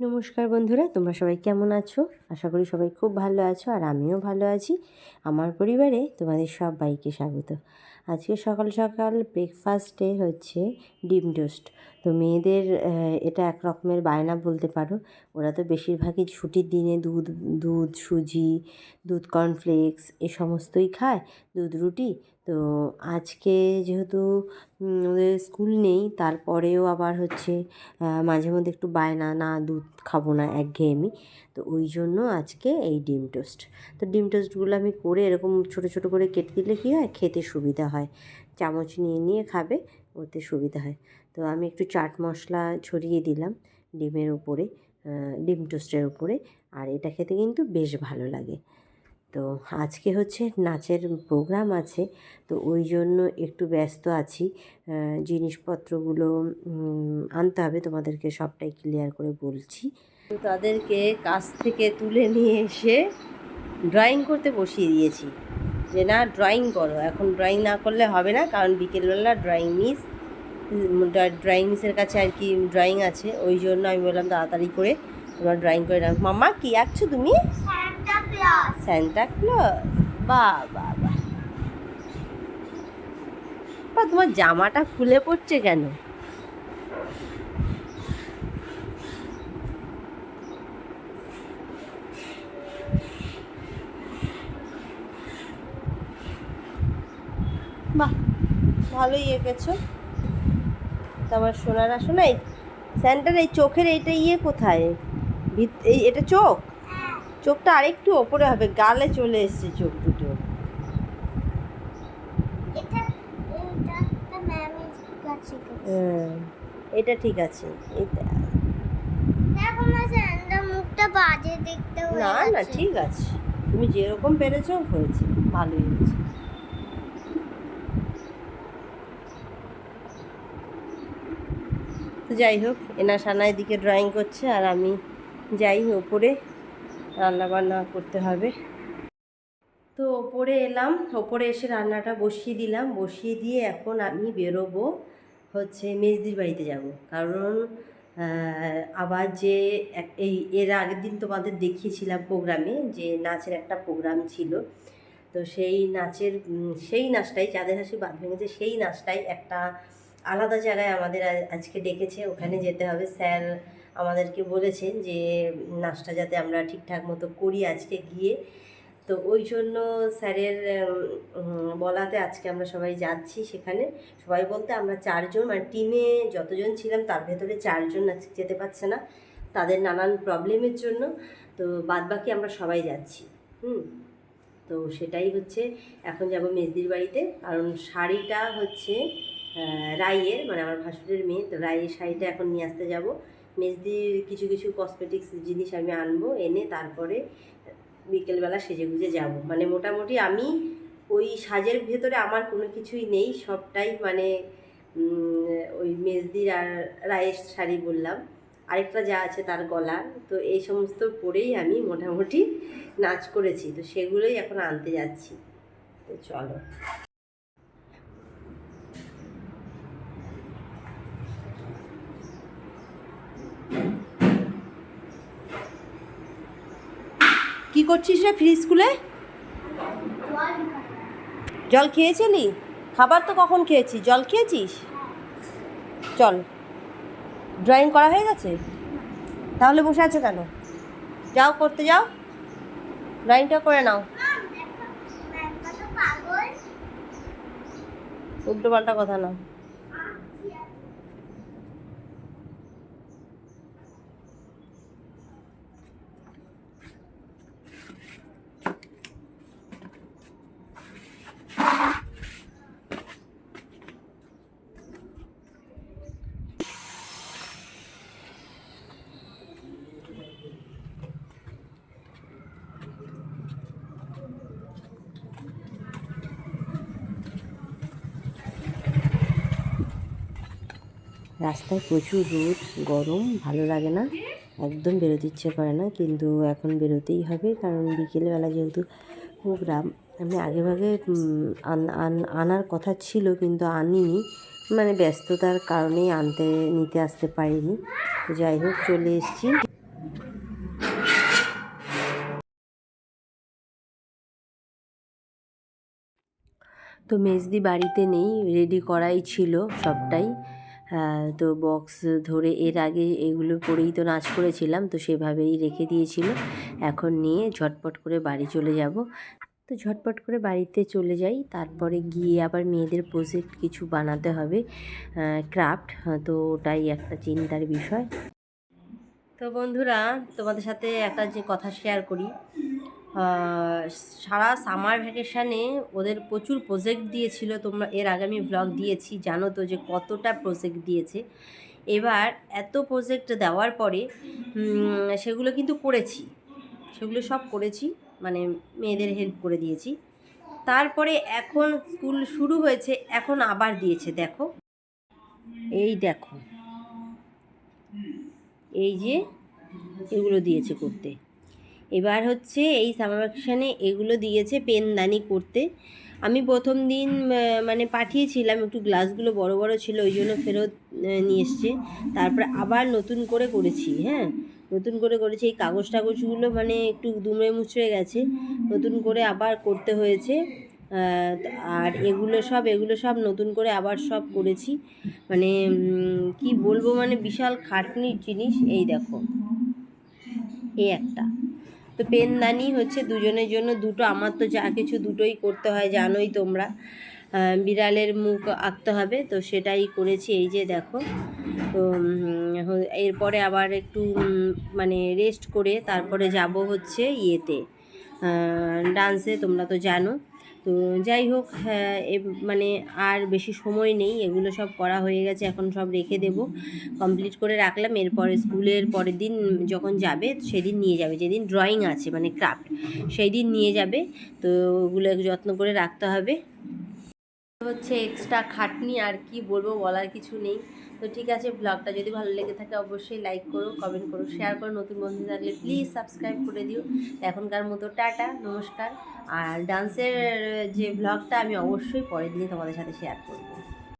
নমস্কার বন্ধুরা, তোমরা সবাই কেমন আছো? আশা করি সবাই খুব ভালো আছো আর আমিও ভালো আছি। আমার পরিবারে তোমাদের সব বাইকে স্বাগত। আজকে সকাল সকাল ব্রেকফাস্টে হচ্ছে ডিম টোস্ট। তো মেয়েদের এটা এক রকমের বায়না বলতে পারো। ওরা তো বেশিরভাগই ছুটির দিনে দুধ দুধ, সুজি, দুধ কর্নফ্লেক্স এ সমস্তই খায়। দুধ, রুটি তো আজকে যেহেতু ওদের স্কুল নেই, তারপরেও আবার হচ্ছে মাঝে মধ্যে একটু বায়না, না দুধ খাব না একঘেয়েমি। তো ওই জন্য আজকে এই ডিম টোস্ট। তো ডিম টোস্টগুলো আমি করে এরকম ছোট ছোট করে কেটে দিলে কী হয়? খেতে সুবিধা হয়। চামচ নিয়ে নিয়ে খাবে, ওতে সুবিধা হয়। তো আমি একটু চাট মশলা ছড়িয়ে দিলাম ডিমের উপরে ডিম টোস্টের উপরে। আর এটা খেতে কিন্তু বেশ ভালো লাগে। তো আজকে হচ্ছে নাচের প্রোগ্রাম আছে, তো ওই জন্য একটু ব্যস্ত আছি। জিনিসপত্রগুলো আনতে হবে, তোমাদেরকে সবটাই ক্লিয়ার করে বলছি। তাদেরকে কাছ থেকে তুলে নিয়ে এসে ড্রয়িং করতে বসিয়ে দিয়েছি। যে না ড্রয়িং করো। এখন ড্রয়িং না করলে হবে না, কারণ বিকেলবেলা ড্রয়িং মিস ড্রয়িং মিসের কাছে আর কি ড্রয়িং আছে। ওই জন্য আমি বললাম, তাড়াতাড়ি করে তোমার ড্রয়িং করে নাও। মাম্মা, কি আঁকছো তুমি? ক্লজ বাহ বাহ বাহ বা তোমার জামাটা খুলে পড়ছে কেন? বাহ, ভালোই এঁকেছো। তোমার সোনারা শোনাই স্যান্টার এই চোখের এইটা ইয়ে কোথায়? এই এটা চোখ? চোখটা আরেকটু ওপরে হবে গালে চলে এসছে চোখ দুটো। এটা হ্যাঁ, ঠিক আছে। এটা না না ঠিক আছে। তুমি যেরকম পেরেছ হয়েছে। ভালোই হয়েছে। তো যাই হোক এনা সানায় দিকে ড্রয়িং করছে আর আমি যাই ওপরে রান্না বান্না করতে হবে। তো ওপরে এলাম, ওপরে এসে রান্নাটা বসিয়ে দিলাম। বসিয়ে দিয়ে এখন আমি বেরোবো হচ্ছে মেজদির বাড়িতে যাব। কারণ আবার যে এই এর আগের দিন তোমাদের দেখিয়েছিলাম প্রোগ্রামে যে নাচের একটা প্রোগ্রাম ছিল। তো সেই নাচের সেই নাচটাই চাঁদের হাসি বাদ ভেঙেছে, সেই নাচটাই একটা আলাদা জায়গায় আমাদের আজকে ডেকেছে। ওখানে যেতে হবে স্যার আমাদেরকে বলেছেন যে, নাচটা যাতে আমরা ঠিকঠাক মতো করি আজকে গিয়ে। তো ওই জন্য স্যারের বলাতে আজকে আমরা সবাই যাচ্ছি সেখানে। সবাই বলতে আমরা চারজন মানে টিমে যতজন ছিলাম তার ভেতরে চারজন আজকে যেতে পারছে না। তাদের নানান প্রবলেমের জন্য। তো বাদবাকি আমরা সবাই যাচ্ছি। হুম। তো সেটাই হচ্ছে, এখন যাব মেজদির বাড়িতে। কারণ শাড়িটা হচ্ছে রাইয়ের মানে আমার ভাসুরের মেয়ে তো রাইয়ের শাড়িটা এখন নিয়ে আসতে যাব। মেজদির কিছু কিছু কসমেটিক্স জিনিস আমি আনব, এনে তারপরে বিকেলবেলা সেজে গুজে যাব। মানে মোটামুটি আমি ওই সাজের ভেতরে আমার কোনো কিছুই নেই, সবটাই মানে ওই মেজদির আর রায়ের শাড়ি বললাম। আরেকটা যা আছে তার গলার তো এই সমস্ত পরেই আমি মোটামুটি নাচ করেছি। তো সেগুলোই এখন আনতে যাচ্ছি। তো চলো কি করছিস রে ফ্রি স্কুলে জল খেয়েছিলি? খাবার তো কখন খেয়েছিস জল খেয়েছিস? চল। ড্রয়িং করা হয়ে গেছে? তাহলে বসে আছো কেন? যাও করতে যাও। ড্রয়িংটা করে নাও। উল্টো পাল্টা কথা না। রাস্তায় প্রচুর রোদ, গরম, ভালো লাগে না। একদম বেরোতে ইচ্ছে করে না, কিন্তু এখন বেরোতেই হবে, কারণ বিকেলবেলা যেহেতু প্রোগ্রাম, আমি আগেভাগে আনার কথা ছিল, কিন্তু আনিনি। মানে ব্যস্ততার কারণেই আনতে, নিতে আসতে পারিনি। যাই হোক, চলে এসেছি। তো মেজদি বাড়িতে নেই রেডি করাই ছিল সবটাই। তো বক্স ধরে এর আগে এগুলো পরেই তো নাচ করেছিলাম, তো সেভাবেই রেখে দিয়েছিল। এখন নিয়ে ঝটপট করে বাড়ি চলে যাব। তো ঝটপট করে বাড়িতে চলে যাই, তারপরে গিয়ে আবার মেয়েদের প্রজেক্ট কিছু বানাতে হবে ক্রাফট তো ওটাই একটা চিন্তার বিষয়। তো বন্ধুরা, তোমাদের সাথে একটা যে কথা শেয়ার করি। সারা সামার ভ্যাকেশানে ওদের প্রচুর প্রজেক্ট দিয়েছিল। তোমরা, এর আগে আমি ব্লগ দিয়েছি, জানো তো যে কতটা প্রজেক্ট দিয়েছে। এবার এত প্রজেক্ট দেওয়ার পরে সেগুলো কিন্তু করেছি। সেগুলো সব করেছি মানে মেয়েদের হেল্প করে দিয়েছি। তারপরে এখন স্কুল শুরু হয়েছে, এখন আবার দিয়েছে, দেখো। এই দেখো। এই যে এগুলো দিয়েছে করতে। এবার হচ্ছে এই সামার ভ্যাকেশানে এগুলো দিয়েছে পেনদানি করতে। আমি প্রথম দিন মানে পাঠিয়েছিলাম, একটু গ্লাসগুলো বড় বড় ছিল, ওই জন্য ফেরত নিয়ে এসছে। তারপরে আবার নতুন করে করেছি হ্যাঁ? নতুন করে করেছি, এই কাগজ টাগজগুলো মানে একটু দুমড়ে মুচড়ে গেছে। নতুন করে আবার করতে হয়েছে আর এগুলো সব এগুলো সব নতুন করে আবার সব করেছি। মানে কি বলব মানে বিশাল খাটনির জিনিস, এই দেখো। এই একটা। তো পেনদানি হচ্ছে দুজনের জন্য দুটো। আমার তো যা কিছু দুটোই করতে হয়, জানোই তোমরা। বিড়ালের মুখ আঁকতে হবে, তো সেটাই করেছি। এই যে দেখো, তো এরপরে আবার একটু মানে রেস্ট করে তারপরে যাব হচ্ছে ইয়েতে ডান্সে তোমরা তো জানো। তো যাই হোক হ্যাঁ মানে আর বেশি সময় নেই, এগুলো সব করা হয়ে গেছে, এখন সব রেখে দেব। কমপ্লিট করে রাখলাম, এরপরে স্কুলের পরের দিন যখন যাবে, সেদিন নিয়ে যাবে, যেদিন ড্রয়িং আছে মানে ক্রাফট সেই দিন নিয়ে যাবে। তো ওগুলো যত্ন করে রাখতে হবে। হচ্ছে এক্সট্রা খাটনি আর কি বলব বলার কিছু নেই। তো ঠিক আছে ব্লগটা যদি ভালো লেগে থাকে অবশ্যই লাইক করো কমেন্ট করো শেয়ার করো, নতুন বন্ধু থাকলে প্লিজ সাবস্ক্রাইব করে দিও। এখনকার মতো টাটা, নমস্কার। আর ডান্সের যে ব্লগটা আমি অবশ্যই পরের দিনে তোমাদের সাথে শেয়ার করব।